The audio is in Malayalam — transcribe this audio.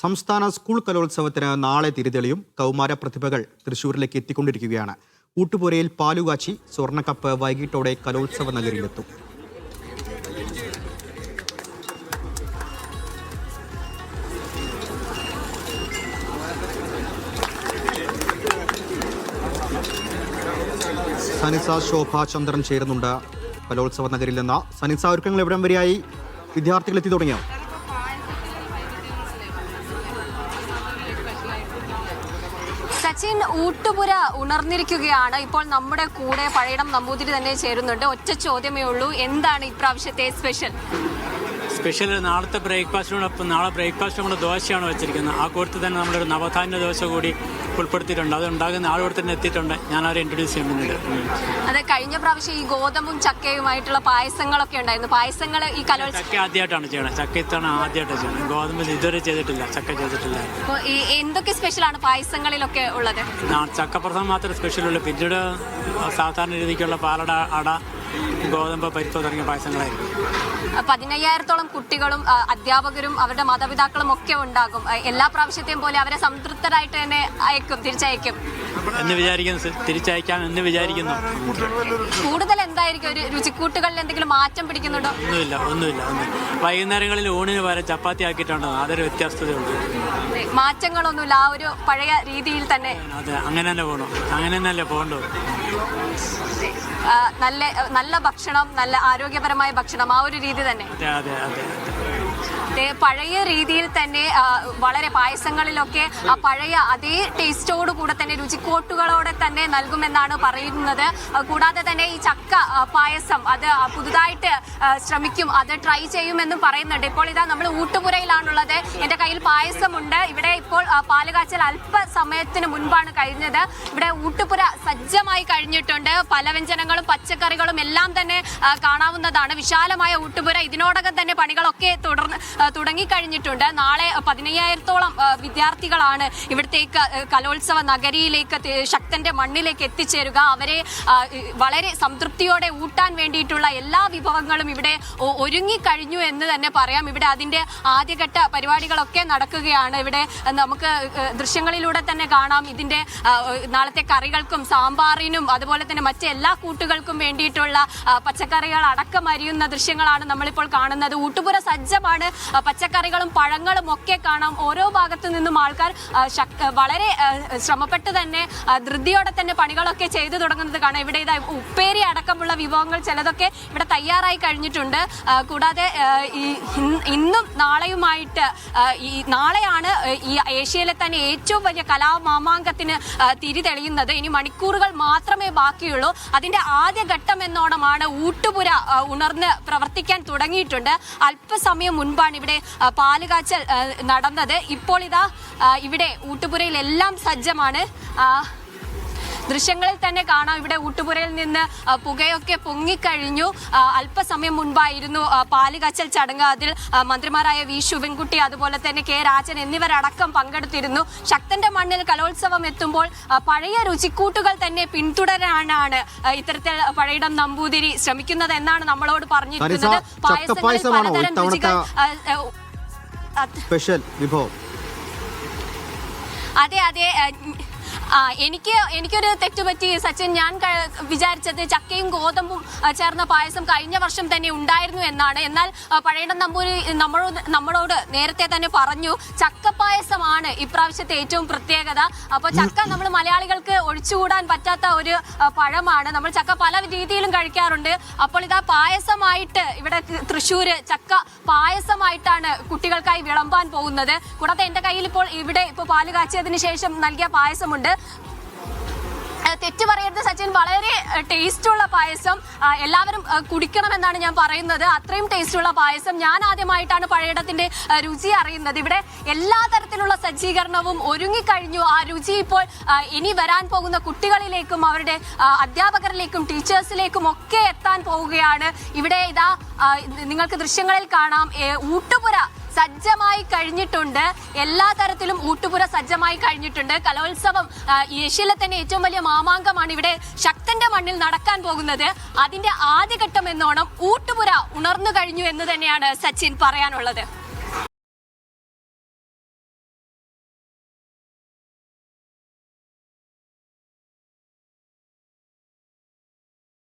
സംസ്ഥാന സ്കൂൾ കലോത്സവത്തിന് നാളെ തിരിതെളിയും കൗമാര പ്രതിഭകൾ തൃശൂരിലേക്ക് എത്തിക്കൊണ്ടിരിക്കുകയാണ്. ഊട്ടുപുരയിൽ പാലുകാച്ചി സ്വർണക്കപ്പ് വൈകിട്ടോടെ കലോത്സവ നഗരിയിലെത്തും. സനിസ ശോഭ ചന്ദ്രൻ ചേരുന്നുണ്ട്. കലോത്സവ നഗരിൽ നിന്ന് സനിസ ഒരുക്കങ്ങൾ എവിടം വരെയായി? വിദ്യാർത്ഥികൾ എത്തി തുടങ്ങിയോ? സച്ചിൻ ഊട്ടുപുര ഉണർന്നിരിക്കുകയാണ്. ഇപ്പോൾ നമ്മുടെ കൂടെ പഴയടം നമ്പൂതിരി തന്നെ ചേരുന്നുണ്ട്. ഒറ്റ ചോദ്യമേ ഉള്ളൂ. എന്താണ് ഇപ്രാവശ്യത്തെ സ്പെഷ്യൽ? സ്പെഷ്യൽ നാളത്തെ ബ്രേക്ക്ഫാസ്റ്റിനോടൊപ്പം നാളെ ബ്രേക്ക്ഫാസ്റ്റ് നമ്മൾ ദോശയാണ് വെച്ചിരിക്കുന്നത്. ആ കൂട്ടത്തിൽ തന്നെ നമ്മളൊരു നവധാന്യ ദോശ കൂടി ഉൾപ്പെടുത്തിയിട്ടുണ്ട്. അത് ഉണ്ടാകുന്ന ആളോട് തന്നെ എത്തിയിട്ടുണ്ട്. ഞാൻ അവരെ ഇൻട്രൊഡ്യൂസ് ചെയ്യുന്നുണ്ട് അതെ കഴിഞ്ഞ പ്രാവശ്യം ഈ ഗോതമ്പും ചക്കയുമായിട്ടുള്ള പായസങ്ങളൊക്കെ ഉണ്ടായിരുന്നു. പായസങ്ങൾ ഈ കലോത്സവം ചക്ക ആദ്യമായിട്ടാണ് ചെയ്യണത് ചക്ക ഇത്തവണ ആദ്യമായിട്ടാണ് ചെയ്യണത് ഗോതമ്പ് ഇതുവരെ ചെയ്തിട്ടില്ല. ചക്ക ചെയ്തിട്ടില്ല. എന്തൊക്കെ സ്പെഷ്യലാണ് പായസങ്ങളിലൊക്കെ ഉള്ളത്? ചക്കപ്രസം മാത്രമേ സ്പെഷ്യലുള്ളൂ പിന്നീട് സാധാരണ രീതിക്കുള്ള പാലട അട ഗോതമ്പ് പരിപ്പ് തുടങ്ങിയ പായസങ്ങളായിരിക്കും. പതിനയ്യായിരത്തോളം കുട്ടികളും അധ്യാപകരും അവരുടെ മാതാപിതാക്കളും ഒക്കെ ഉണ്ടാകും. എല്ലാ പ്രാവശ്യത്തെയും പോലെ അവരെ സംതൃപ്തരായിട്ട് തന്നെ അയക്കും തിരിച്ചയക്കും. എന്ന് വിചാരിക്കുന്നു തിരിച്ചയക്കാം എന്ന് വിചാരിക്കുന്നു. കൂടുതൽ എന്തായിരിക്കും ഒരു രുചിക്കൂട്ടുകളിൽ എന്തെങ്കിലും മാറ്റം പിടിക്കുന്നുണ്ടോ? ഒന്നുമില്ല ഒന്നുമില്ല ഒന്നുമില്ല. വൈകുന്നേരങ്ങളിൽ ഊണിന് പകരം ചപ്പാത്തി ആക്കിയിട്ടുണ്ടോ. അതൊരു വ്യത്യാസതയുള്ളൂ മാറ്റങ്ങളൊന്നുമില്ല. ആ ഒരു പഴയ രീതിയിൽ തന്നെ. അതെ അങ്ങനെ തന്നെ പോകണം അങ്ങനെ തന്നെയല്ലേ പോകണ്ടോ. നല്ല നല്ല ഭക്ഷണം നല്ല ആരോഗ്യപരമായ ഭക്ഷണം ആ ഒരു രീതി തന്നെ. അതെ അതെ അതെ. പഴയ രീതിയിൽ തന്നെ വളരെ പായസങ്ങളിലൊക്കെ പഴയ അതേ ടേസ്റ്റോട് കൂടെ തന്നെ രുചിക്കോട്ടുകളോടെ തന്നെ നൽകുമെന്നാണ് പറയുന്നത്. കൂടാതെ തന്നെ ഈ ചക്ക പായസം അത് പുതുതായിട്ട് ശ്രമിക്കും അത് ട്രൈ ചെയ്യുമെന്നും പറയുന്നുണ്ട്. ഇപ്പോൾ ഇതാ നമ്മൾ ഊട്ടുപുരയിലാണുള്ളത്. എന്റെ കയ്യിൽ പായസമുണ്ട്. ഇവിടെ ഇപ്പോൾ പാലുകാച്ചൽ അല്പസമയത്തിന് മുൻപാണ് കഴിഞ്ഞത്. ഇവിടെ ഊട്ടുപുര സജ്ജമായി കഴിഞ്ഞിട്ടുണ്ട്. പലവ്യഞ്ജനങ്ങളും പച്ചക്കറികളും എല്ലാം തന്നെ കാണാവുന്നതാണ്. വിശാലമായ ഊട്ടുപുര. ഇതിനോടകം തന്നെ പണികളൊക്കെ തുടർന്ന് തുടങ്ങിക്കഴിഞ്ഞിട്ടുണ്ട്. നാളെ പതിനയ്യായിരത്തോളം വിദ്യാർത്ഥികളാണ് ഇവിടത്തേക്ക് കലോത്സവ നഗരിയിലേക്ക് ശക്തന്റെ മണ്ണിലേക്ക് എത്തിച്ചേരുക. അവരെ വളരെ സംതൃപ്തിയോടെ ഊട്ടാൻ വേണ്ടിയിട്ടുള്ള എല്ലാ വിഭവങ്ങളും ഇവിടെ ഒരുങ്ങിക്കഴിഞ്ഞു എന്ന് തന്നെ പറയാം. ഇവിടെ അതിന്റെ ആദ്യഘട്ട പരിപാടികളൊക്കെ നടക്കുകയാണ്. ഇവിടെ നമുക്ക് ദൃശ്യങ്ങളിലൂടെ തന്നെ കാണാം. ഇതിന്റെ നാളത്തെ കറികൾക്കും സാമ്പാറിനും അതുപോലെ തന്നെ മറ്റെല്ലാ കൂട്ടുകൾക്കും വേണ്ടിയിട്ടുള്ള പച്ചക്കറികൾ അടക്കം അരിയുന്ന ദൃശ്യങ്ങളാണ് നമ്മളിപ്പോൾ കാണുന്നത്. ഊട്ടുപുര സജ്ജമാണ് പച്ചക്കറികളും പഴങ്ങളും ഒക്കെ കാണാം. ഓരോ ഭാഗത്തു നിന്നും ആൾക്കാർ വളരെ ശ്രമപ്പെട്ട് തന്നെ ധൃതിയോടെ തന്നെ പണികളൊക്കെ ചെയ്തു തുടങ്ങുന്നത് കാണാം. ഇവിടെ ഇതാ ഉപ്പേരി അടക്കമുള്ള വിഭവങ്ങൾ ചിലതൊക്കെ ഇവിടെ തയ്യാറായി കഴിഞ്ഞിട്ടുണ്ട്. കൂടാതെ ഇന്നും നാളെയുമായിട്ട് ഈ നാളെയാണ് ഈ ഏഷ്യയിലെ തന്നെ ഏറ്റവും വലിയ കലാമാമാങ്കത്തിന് തിരി തെളിയുന്നത്. ഇനി മണിക്കൂറുകൾ മാത്രമേ ബാക്കിയുള്ളൂ. അതിന്റെ ആദ്യ ഘട്ടം എന്നോണമാണ് ഊട്ടുപുര ഉണർന്ന് പ്രവർത്തിക്കാൻ തുടങ്ങിയിട്ടുണ്ട്. അല്പസമയം മുൻപാണ് ഇവിടെ പാലുകാച്ചൽ നടന്നത്. ഇപ്പോൾ ഇതാ ഇവിടെ ഊട്ടുപുരയിൽ എല്ലാം സജ്ജമാണ് ദൃശ്യങ്ങളിൽ തന്നെ കാണാം. ഇവിടെ ഊട്ടുപുരയിൽ നിന്ന് പുകയൊക്കെ പൊങ്ങിക്കഴിഞ്ഞു. അല്പസമയം മുൻപായിരുന്നു പാലുകച്ചൽ ചടങ്ങ്. അതിൽ മന്ത്രിമാരായ വി. ശിവൻകുട്ടി അതുപോലെ തന്നെ കെ. രാജൻ എന്നിവരടക്കം പങ്കെടുത്തിരുന്നു. ശക്തന്റെ മണ്ണിൽ കലോത്സവം എത്തുമ്പോൾ പഴയ രുചിക്കൂട്ടുകൾ തന്നെ പിന്തുടരാനാണ് ഇത്തരത്തിൽ പഴയിടം നമ്പൂതിരി ശ്രമിക്കുന്നത് എന്നാണ് നമ്മളോട് പറഞ്ഞിരിക്കുന്നത്. പായസങ്ങളിൽ പലതരം രുചികൾ സ്പെഷ്യൽ വിഭവം? അതെ അതെ ആ, എനിക്ക് എനിക്കൊരു തെറ്റ് പറ്റി സച്ചിൻ. ഞാൻ വിചാരിച്ചത് ചക്കയും ഗോതമ്പും ചേർന്ന പായസം കഴിഞ്ഞ വർഷം തന്നെ ഉണ്ടായിരുന്നു എന്നാണ്. എന്നാൽ പഴയടം നമ്പൂരി നമ്മളോട് നമ്മളോട് നേരത്തെ തന്നെ പറഞ്ഞു ചക്ക പായസമാണ് ഇപ്രാവശ്യത്തെ ഏറ്റവും പ്രത്യേകത. അപ്പോൾ ചക്ക നമ്മൾ മലയാളികൾക്ക് ഒഴിച്ചുകൂടാൻ പറ്റാത്ത ഒരു പഴമാണ്. നമ്മൾ ചക്ക പല രീതിയിലും കഴിക്കാറുണ്ട്. അപ്പോൾ ഇതാ പായസമായിട്ട് ഇവിടെ തൃശ്ശൂര് ചക്ക പായസമായിട്ടാണ് കുട്ടികൾക്കായി വിളമ്പാൻ പോകുന്നത്. കൂടാതെ എന്റെ കയ്യിൽ ഇപ്പോൾ ഇവിടെ ഇപ്പോൾ പാൽ കാച്ചിയതിന് ശേഷം നൽകിയ പായസമുണ്ട്. തെറ്റ് പറയരുത് സച്ചിൻ. വളരെ ടേസ്റ്റുള്ള പായസം എല്ലാവരും കുടിക്കണമെന്നാണ് ഞാൻ പറയുന്നത്. അത്രയും ടേസ്റ്റുള്ള പായസം ഞാൻ ആദ്യമായിട്ടാണ് പഴയടത്തിന്റെ രുചി അറിയുന്നത്. ഇവിടെ എല്ലാ തരത്തിലുള്ള സജ്ജീകരണവും ഒരുങ്ങിക്കഴിഞ്ഞു. ആ രുചി ഇപ്പോൾ ഇനി വരാൻ പോകുന്ന കുട്ടികളിലേക്കും അവരുടെ അധ്യാപകരിലേക്കും ടീച്ചേഴ്സിലേക്കും ഒക്കെ എത്താൻ പോവുകയാണ്. ഇവിടെ ഇതാ നിങ്ങൾക്ക് ദൃശ്യങ്ങളിൽ കാണാം. ഊട്ടുപുര സജ്ജമായി കഴിഞ്ഞിട്ടുണ്ട്. എല്ലാ തരത്തിലും ഊട്ടുപുര സജ്ജമായി കഴിഞ്ഞിട്ടുണ്ട്. കലോത്സവം ഏഷ്യയിലെ തന്നെ ഏറ്റവും വലിയ മാമാങ്കമാണ് ഇവിടെ ശക്തന്റെ മണ്ണിൽ നടക്കാൻ പോകുന്നത്. അതിന്റെ ആദ്യഘട്ടം എന്നോണം ഊട്ടുപുര ഉണർന്നു കഴിഞ്ഞു എന്ന് തന്നെയാണ് സച്ചിൻ പറയാനുള്ളത്.